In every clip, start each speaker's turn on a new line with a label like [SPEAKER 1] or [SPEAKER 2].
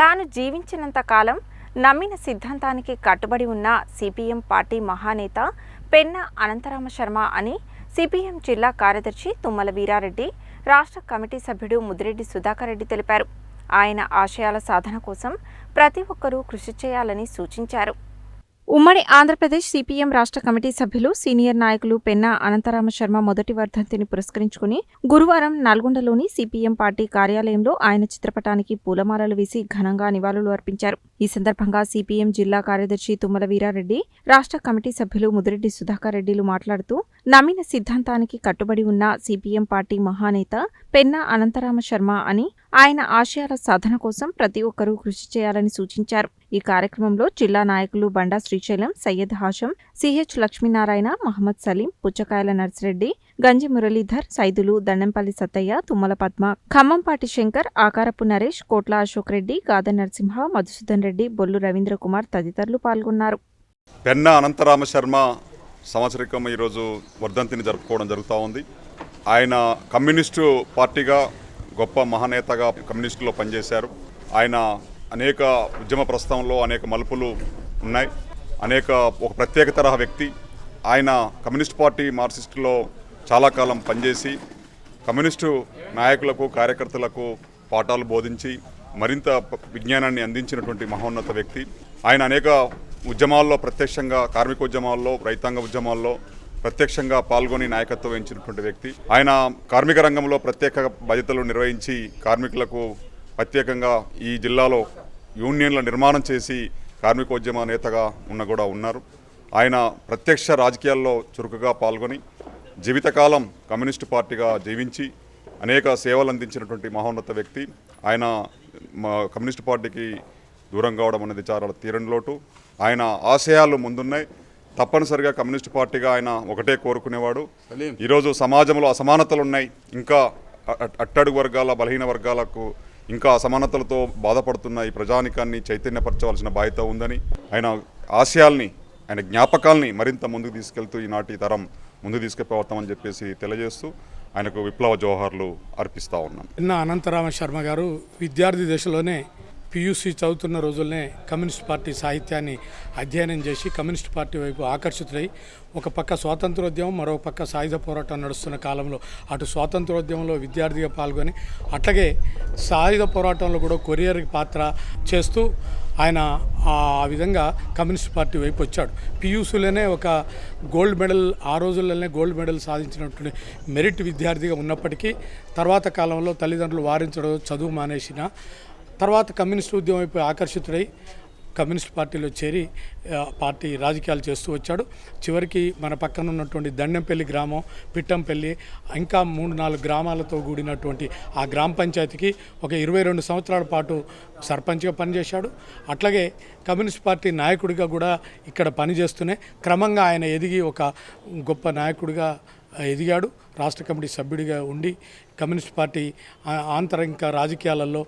[SPEAKER 1] తాను జీవించినంత కాలం నమ్మిన సిద్ధాంతానికి కట్టుబడి ఉన్న సిపిఎం పార్టీ మహానేత పెన్న అనంతరామ శర్మ అని సిపిఎం జిల్లా కార్యదర్శి తుమ్మల వీరారెడ్డి రాష్ట్ర కమిటీ సభ్యుడు ముదిరెడ్డి సుధాకర్ రెడ్డి తెలిపారు. ఆయన ఆశయాల సాధన కోసం ప్రతి ఒక్కరూ కృషి చేయాలని సూచించారు. ఉమ్మడి ఆంధ్రప్రదేశ్ సిపిఎం రాష్ట్ర కమిటీ సభ్యులు సీనియర్ నాయకులు పెన్నా అనంతరామ శర్మ మొదటి వర్ధంతిని పురస్కరించుకుని గురువారం నల్గొండలోని సిపిఎం పార్టీ కార్యాలయంలో ఆయన చిత్రపటానికి పూలమాలలు వేసి ఘనంగా నివాళులు అర్పించారు. ఈ సందర్భంగా సిపిఎం జిల్లా కార్యదర్శి తుమ్మల వీరారెడ్డి రాష్ట్ర కమిటీ సభ్యులు ముదిరెడ్డి సుధాకర్ రెడ్డిలు మాట్లాడుతూ నమ్మిన సిద్ధాంతానికి కట్టుబడి ఉన్న సిపిఎం పార్టీ మహానేత పెన్నా అనంతరామ శర్మ అని ఆయన ఆశయాల సాధన కోసం ప్రతి ఒక్కరూ కృషి చేయాలని సూచించారు. ఈ కార్యక్రమంలో జిల్లా నాయకులు బండా శ్రీశైలం సయ్యద్ హాషం సిహెచ్ లక్ష్మీనారాయణ మహమ్మద్ సలీం పుచ్చకాయల నర్సిరెడ్డి గంజి మురళీధర్ సైదులు దండంపల్లి సత్తయ్య తుమ్మల పద్మ ఖమ్మంపాటి శంకర్ ఆకారపు నరేష్ కోట్ల అశోక్ రెడ్డి గాద నరసింహ మధుసూదన్ రెడ్డి బొల్లు రవీంద్ర కుమార్ తదితరులు పాల్గొన్నారు.
[SPEAKER 2] పెన్న అనంతరామ శర్మ సంవత్సరికం ఈరోజు వర్ధంతిని జరుపుకోవడం జరుగుతూ ఉంది. ఆయన కమ్యూనిస్టు పార్టీగా గొప్ప మహానేతగా కమ్యూనిస్టులో పనిచేశారు. ఆయన అనేక ఉద్యమ ప్రస్థానంలో అనేక మలుపులు ఉన్నాయి. అనేక ఒక ప్రత్యేక తరహా వ్యక్తి. ఆయన కమ్యూనిస్ట్ పార్టీ మార్క్సిస్టులో చాలా కాలం పనిచేసి కమ్యూనిస్టు నాయకులకు కార్యకర్తలకు పాఠాలు బోధించి మరింత విజ్ఞానాన్ని అందించినటువంటి మహోన్నత వ్యక్తి. ఆయన అనేక ఉద్యమాల్లో ప్రత్యక్షంగా కార్మిక ఉద్యమాల్లో రైతాంగ ఉద్యమాల్లో ప్రత్యక్షంగా పాల్గొని నాయకత్వం వహించినటువంటి వ్యక్తి. ఆయన కార్మిక రంగంలో ప్రత్యేక బాధ్యతలు నిర్వహించి కార్మికులకు ప్రత్యేకంగా ఈ జిల్లాలో యూనియన్ల నిర్మాణం చేసి కార్మికోద్యమ నేతగా ఉన్న కూడా ఉన్నారు. ఆయన ప్రత్యక్ష రాజకీయాల్లో చురుకుగా పాల్గొని జీవితకాలం కమ్యూనిస్టు పార్టీగా జీవించి అనేక సేవలు అందించినటువంటి మహోన్నత వ్యక్తి. ఆయన కమ్యూనిస్ట్ కమ్యూనిస్టు పార్టీకి దూరం కావడం అనేది చాలా తీరని లోటు. ఆయన ఆశయాలు ముందున్నాయి. తప్పనిసరిగా కమ్యూనిస్టు పార్టీగా ఆయన ఒకటే కోరుకునేవాడు. ఈరోజు సమాజంలో అసమానతలు ఉన్నాయి ఇంకా అట్టడుగు వర్గాల బలహీన వర్గాలకు ఇంకా అసమానతలతో బాధపడుతున్న ఈ ప్రజానికాన్ని చైతన్యపరచవలసిన బాధ్యత ఉందని ఆయన ఆశయాల్ని ఆయన జ్ఞాపకాల్ని మరింత ముందుకు తీసుకెళ్తూ ఈనాటి తరం ముందుకు తీసుకుపోతామని చెప్పేసి తెలియజేస్తూ ఆయనకు విప్లవ జోహార్లు అర్పిస్తా ఉన్నాను
[SPEAKER 3] నిన్న అనంతరామ శర్మ గారు విద్యార్థి దశలోనే పియూసీ చదువుతున్న రోజుల్నే కమ్యూనిస్ట్ పార్టీ సాహిత్యాన్ని అధ్యయనం చేసి కమ్యూనిస్ట్ పార్టీ వైపు ఆకర్షితులై ఒక పక్క స్వాతంత్రోద్యమం మరో పక్క సాయుధ పోరాటం నడుస్తున్న కాలంలో అటు స్వాతంత్రోద్యమంలో విద్యార్థిగా పాల్గొని అట్లాగే సాయుధ పోరాటంలో కూడా కొరియర్ పాత్ర చేస్తూ ఆయన ఆ విధంగా కమ్యూనిస్ట్ పార్టీ వైపు వచ్చాడు. పియూసీలోనే ఒక గోల్డ్ మెడల్ ఆ రోజుల్లోనే గోల్డ్ మెడల్ సాధించినటువంటి మెరిట్ విద్యార్థిగా ఉన్నప్పటికీ తర్వాత కాలంలో తల్లిదండ్రులు వారించడం చదువు మానేసిన తర్వాత కమ్యూనిస్ట్ ఉద్యమం వైపు ఆకర్షితుడై కమ్యూనిస్ట్ పార్టీలో చేరి పార్టీ రాజకీయాలు చేస్తూ వచ్చాడు. చివరికి మన పక్కన ఉన్నటువంటి దండెంపల్లి గ్రామం పిట్టంపల్లి ఇంకా మూడు నాలుగు గ్రామాలతో కూడినటువంటి ఆ గ్రామ పంచాయతీకి ఒక ఇరవై రెండు సంవత్సరాల పాటు సర్పంచ్గా పనిచేశాడు. అట్లాగే కమ్యూనిస్ట్ పార్టీ నాయకుడిగా కూడా ఇక్కడ పనిచేస్తూనే క్రమంగా ఆయన ఎదిగి ఒక గొప్ప నాయకుడిగా ఎదిగాడు. రాష్ట్ర కమిటీ సభ్యుడిగా ఉండి కమ్యూనిస్ట్ పార్టీ ఆ- ఆంతరిక రాజకీయాలలో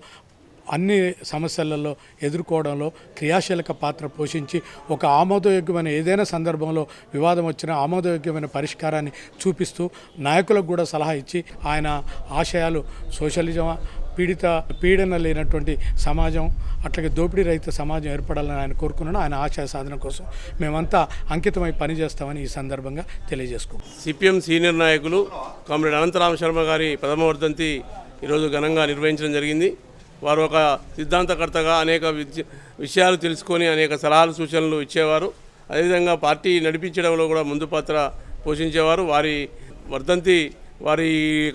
[SPEAKER 3] అన్ని సమస్యలలో ఎదుర్కోవడంలో క్రియాశీలక పాత్ర పోషించి ఒక ఆమోదయోగ్యమైన ఏదైనా సందర్భంలో వివాదం వచ్చినా ఆమోదయోగ్యమైన పరిష్కారాన్ని చూపిస్తూ నాయకులకు కూడా సలహా ఇచ్చి ఆయన ఆశయాలు సోషలిజం పీడిత పీడన లేనటువంటి సమాజం అట్లాగే దోపిడీ రహిత సమాజం ఏర్పడాలని ఆయన కోరుకున్నాడు ఆయన ఆశయ సాధన కోసం మేమంతా అంకితమై పనిచేస్తామని ఈ సందర్భంగా తెలియజేసుకో
[SPEAKER 4] సిపిఎం సీనియర్ నాయకులు కామ్రేడ్ అనంతరామ శర్మ గారి ప్రథమ వర్ధంతి ఈరోజు ఘనంగా నిర్వహించడం జరిగింది. వారు ఒక సిద్ధాంతకర్తగా అనేక విద్య విషయాలు తెలుసుకొని అనేక సలహాలు సూచనలు ఇచ్చేవారు. అదేవిధంగా పార్టీ నడిపించడంలో కూడా ముందు పాత్ర పోషించేవారు. వారి వర్ధంతి వారి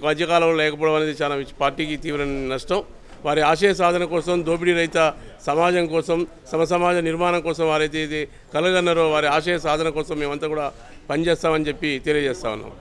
[SPEAKER 4] మధ్యకాలంలో లేకపోవడం అనేది చాలా పార్టీకి తీవ్ర నష్టం. వారి ఆశయ సాధన కోసం దోపిడీ రహిత సమాజం కోసం సమసమాజ నిర్మాణం కోసం వారైతే ఇది కలగన్నారో వారి ఆశయ సాధన కోసం మేమంతా కూడా పనిచేస్తామని చెప్పి తెలియజేస్తా ఉన్నాం.